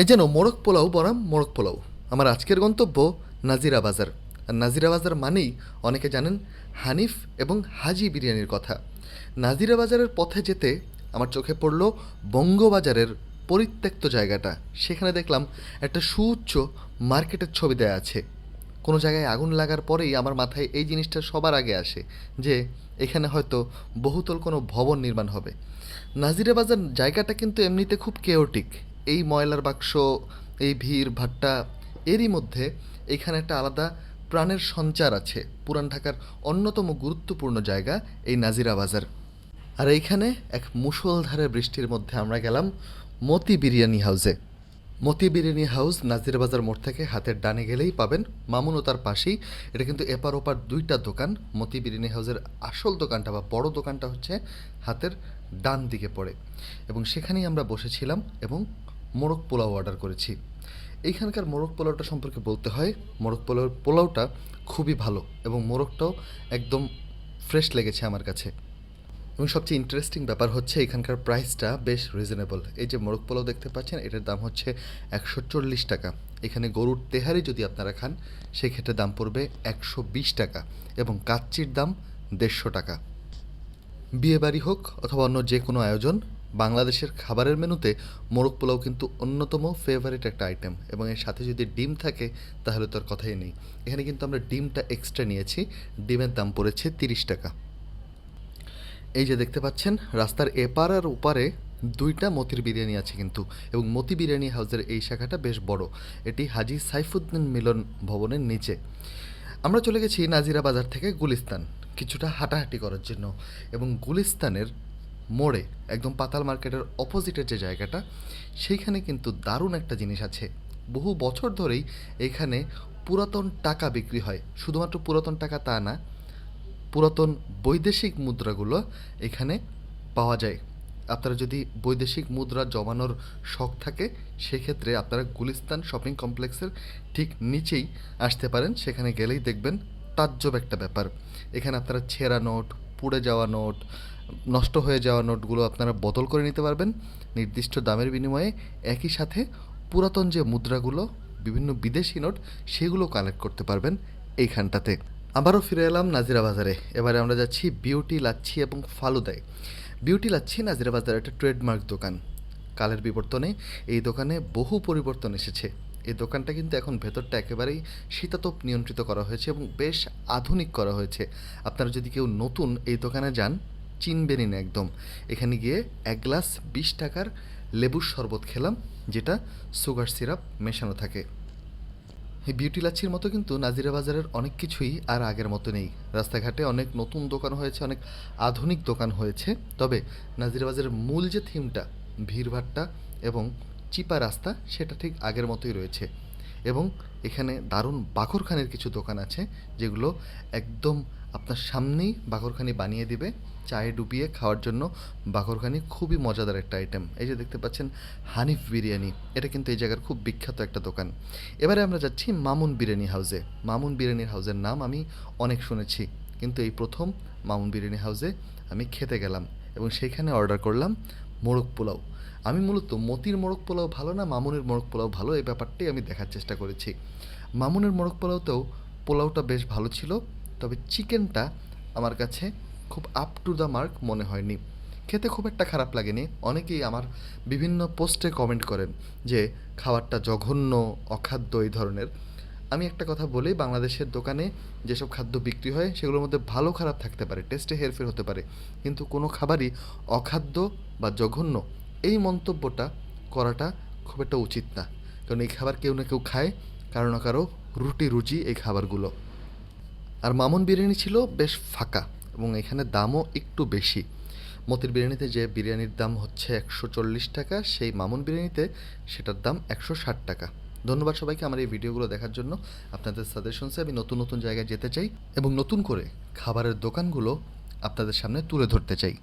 এই যেন মোরগ পোলাও বনাম মোরগ পোলাও। আমার আজকের গন্তব্য নাজিরা বাজার। আর নাজিরা বাজার মানেই অনেকে জানেন হানিফ এবং হাজি বিরিয়ানির কথা। নাজিরা বাজারের পথে যেতে আমার চোখে পড়ল বঙ্গবাজারের পরিত্যক্ত জায়গাটা। সেখানে দেখলাম একটা সুউচ্চ মার্কেটের ছবি দেয়া আছে। কোনো জায়গায় আগুন লাগার পরেই আমার মাথায় এই জিনিসটা সবার আগে আসে যে এখানে হয়তো বহুতল কোনো ভবন নির্মাণ হবে। নাজিরা বাজার জায়গাটা কিন্তু এমনিতে খুব কেওটিক এই ময়লার বাক্স, এই ভিড়, ভাট্টা এরই মধ্যে এখানে একটা আলাদা প্রাণের সঞ্চার আছে। পুরান ঢাকার অন্যতম গুরুত্বপূর্ণ জায়গা এই নাজিরা বাজার। আর এইখানে এক মুষলধারে বৃষ্টির মধ্যে আমরা গেলাম মতি বিরিয়ানি হাউসে। মতি বিরিয়ানি হাউস নাজির বাজার মোড় থেকে হাতের ডানে গেলেই পাবেন। মামুন ও তার পাশেই। এটা কিন্তু এপার ওপার দুইটা দোকান। মতি বিরিয়ানি হাউসের আসল দোকানটা বা বড় দোকানটা হচ্ছে হাতের ডান দিকে পড়ে। এবং সেখানেই আমরা বসেছিলাম এবং মোরগ পোলাও অর্ডার করেছি। এইখানকার মোরগ পোলাওটা সম্পর্কে বলতে হয়, মোরগ পোলাওর পোলাওটা খুবই ভালো এবং মোরগটাও একদম ফ্রেশ লেগেছে আমার কাছে। এবং সবচেয়ে ইন্টারেস্টিং ব্যাপার হচ্ছে এখানকার প্রাইসটা বেশ রিজনেবল এই যে মোরগ পোলাও দেখতে পাচ্ছেন, এটার দাম হচ্ছে একশো চল্লিশ টাকা। এখানে গরুর তেহারি যদি আপনারা খান, সেক্ষেত্রে দাম পড়বে একশো বিশ টাকা এবং কাচ্চির দাম দেড়শো টাকা। বিয়েবাড়ি হোক অথবা অন্য যে কোনো আয়োজন বাংলাদেশের খাবারের মেনুতে মোরগ পোলাও কিন্তু অন্যতম ফেভারিট একটা আইটেম এবং এর সাথে যদি ডিম থাকে, তাহলে তো আর কথাই নেই। এখানে কিন্তু আমরা ডিমটা এক্সট্রা নিয়েছি। ডিমের দাম পড়েছে তিরিশ টাকা। এই যে দেখতে পাচ্ছেন, রাস্তার এপার আর ওপারে দুইটা মতির বিরিয়ানি আছে কিন্তু এবং মতি বিরিয়ানি হাউসের এই শাখাটা বেশ বড়। এটি হাজি সাইফুদ্দিন মিলন ভবনের নিচে। আমরা চলে গেছি নাজিরা বাজার থেকে গুলিস্তান। কিছুটা হাঁটাহাঁটি করার জন্য এবং গুলিস্তানের মোড়ে, একদম পাতাল মার্কেটের অপোজিটের যে জায়গাটা, সেইখানে কিন্তু দারুণ একটা জিনিস আছে। বহু বছর ধরেই এখানে পুরাতন টাকা বিক্রি হয়। শুধুমাত্র পুরাতন টাকা তা না, পুরাতন বৈদেশিক মুদ্রাগুলো এখানে পাওয়া যায়। আপনারা যদি বৈদেশিক মুদ্রা জমানোর শখ থাকে, সেক্ষেত্রে আপনারা গুলিস্তান শপিং কমপ্লেক্সের ঠিক নিচেই আসতে পারেন। সেখানে গেলেই দেখবেন তাজ্জব একটা ব্যাপার। এখানে আপনারা ছেঁড়া নোট, পুড়ে যাওয়া নোট নষ্ট হয়ে যাওয়া নোটগুলো আপনারা বদল করে নিতে পারবেন। নির্দিষ্ট দামের বিনিময়ে একই সাথে পুরাতন যে মুদ্রাগুলো, বিভিন্ন বিদেশি নোট, সেগুলো কালেক্ট করতে পারবেন এইখানটাতে। আবারও ফিরে এলাম নাজিরা বাজারে। এবারে আমরা যাচ্ছি বিউটি লাচ্ছি এবং ফালুদায়। বিউটি লাচ্ছি নাজিরা বাজারে একটা ট্রেডমার্ক দোকান। কালের বিবর্তনে এই দোকানে বহু পরিবর্তন এসেছে। এই দোকানটা কিন্তু এখন ভেতরটা একেবারেই শীতাতপ নিয়ন্ত্রিত করা হয়েছে এবং বেশ আধুনিক করা হয়েছে। আপনারা যদি কেউ নতুন এই দোকানে যান চিনবেনই না একদম। এখানে গিয়ে এক গ্লাস বিশ টাকার লেবুর শরবত খেলাম, যেটা সুগার সিরাপ মেশানো থাকে। এই বিউটি লাচ্ছির মতো কিন্তু নাজিরা বাজারের অনেক কিছুই আর আগের মতো নেই। রাস্তাঘাটে অনেক নতুন দোকান হয়েছে, অনেক আধুনিক দোকান হয়েছে। তবে নাজিরা বাজারের মূল যে থিমটা ভিড়ভাট্টা এবং চিপা রাস্তা, সেটা ঠিক আগের মতোই রয়েছে। এবং এখানে দারুণ বাকরখানের কিছু দোকান আছে, যেগুলো একদম আপনার সামনেই বাকরখানি বানিয়ে দিবে। চায়ে ডুবিয়ে খাওয়ার জন্য বাকরখানি খুবই মজাদার একটা আইটেম এই যে দেখতে পাচ্ছেন, হানিফ বিরিয়ানি। এটা কিন্তু এই জায়গার খুব বিখ্যাত একটা দোকান। এবারে আমরা যাচ্ছি মামুন বিরিয়ানি হাউসে মামুন বিরিয়ানির হাউসের নাম আমি অনেক শুনেছি, কিন্তু এই প্রথম মামুন বিরিয়ানি হাউসে আমি খেতে গেলাম এবং সেইখানে অর্ডার করলাম মোরগ পোলাও। আমি মূলত মতির মোরগ পোলাও ভালো না, মামুনের মোরগ পোলাও ভালো, এই ব্যাপারটাই আমি দেখার চেষ্টা করেছি। মামুনের মোরগ পোলাওতেও পোলাওটা বেশ ভালো ছিল, তবে চিকেনটা আমার কাছে খুব আপ টু দ্য মার্ক মনে হয়নি। খেতে খুব একটা খারাপ লাগেনি। অনেকেই আমার বিভিন্ন পোস্টে কমেন্ট করেন যে, খাবারটা জঘন্য, অখাদ্য এই ধরনের। আমি একটা কথা বলি, বাংলাদেশের দোকানে যেসব খাদ্য বিক্রি হয়, সেগুলোর মধ্যে ভালো খারাপ থাকতে পারে, টেস্টে হেরফের হতে পারে। কিন্তু কোনো খাবারই অখাদ্য বা জঘন্য এই মন্তব্যটা করাটা খুব একটা উচিত না। কারণ এই খাবার কেউ না কেউ খায়, কারও না কারও রুটি রুচি এই খাবারগুলো। আর মামুন বিরিয়ানি ছিল বেশ ফাঁকা এবং এখানে দামও একটু বেশি। মতির বিরিয়ানিতে যে বিরিয়ানির দাম হচ্ছে একশো চল্লিশ টাকা, সেই মামুন বিরিয়ানিতে সেটার দাম একশো ষাট টাকা। ধন্যবাদ সবাইকে আমার এই ভিডিওগুলো দেখার জন্য। আপনাদের সাজেশনসে আমি নতুন নতুন জায়গায় যেতে চাই এবং নতুন করে খাবারের দোকানগুলো আপনাদের সামনে তুলে ধরতে চাই।